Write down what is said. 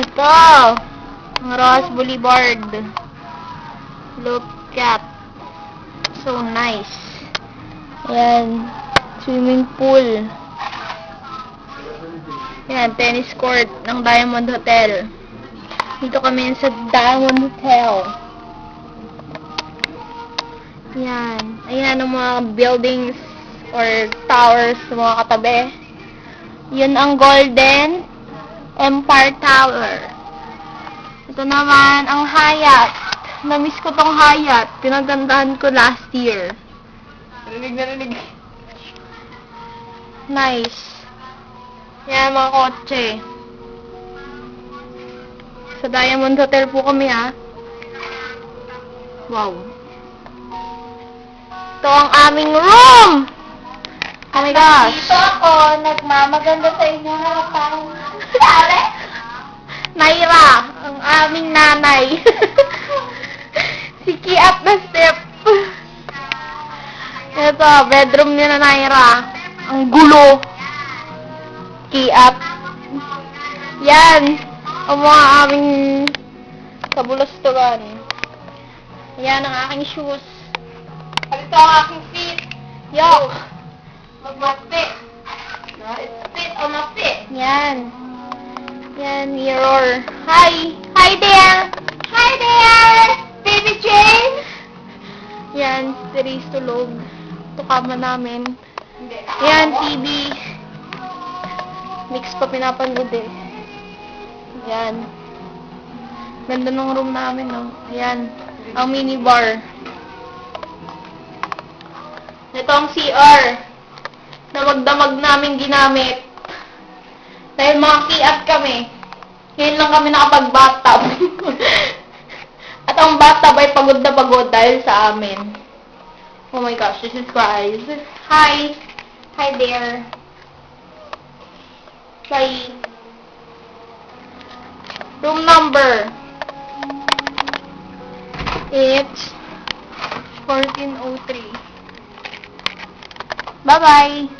Ito. Ang Ross Boulevard. Look at. So nice. Ayan. Swimming pool. Yan, tennis court ng Diamond Hotel. Dito kami sa Diamond Hotel. Yan. Ayan ang mga buildings or towers mga katabi. Yun ang Golden Empire Tower. Ito naman ang Hyatt. Namiss ko tong Hyatt. Pinagandahan ko last year. Narinig, narinig. Nice. Yan mga kotse. Sa Diamond Hotel po kami ha. Wow. Ito ang aming room! Oh my gosh. Dito ako, nagmamaganda sa inyo harapan. Naira, ang aming nanay. si Kiat na step. Ito, bedroom ni na Naira. Ang gulo. Kiat. Yan. Ang mga aming kabulastugan. Yan ang aking shoes. Ito ang aking feet. Yok. Mag-fit. No, it's fit on a fit. Yan. Yan, mirror. Hi! Hi there! Hi there! Baby Jane! Yan, Therese tulog. Ito kama namin. Yan, TV. Mix pa pinapanood eh. Yan. Ganda ng room namin, no? Ayan. Ang mini bar. Ito ang CR. Damag-damag namin ginamit. Dahil mga kiat kami. Ngayon lang kami nakapag-bathtub. At ang bathtub ay pagod na pagod dahil sa amin. Oh my gosh, this is guys. Hi. Hi there. Bye. Room number. It's 1403. Bye-bye.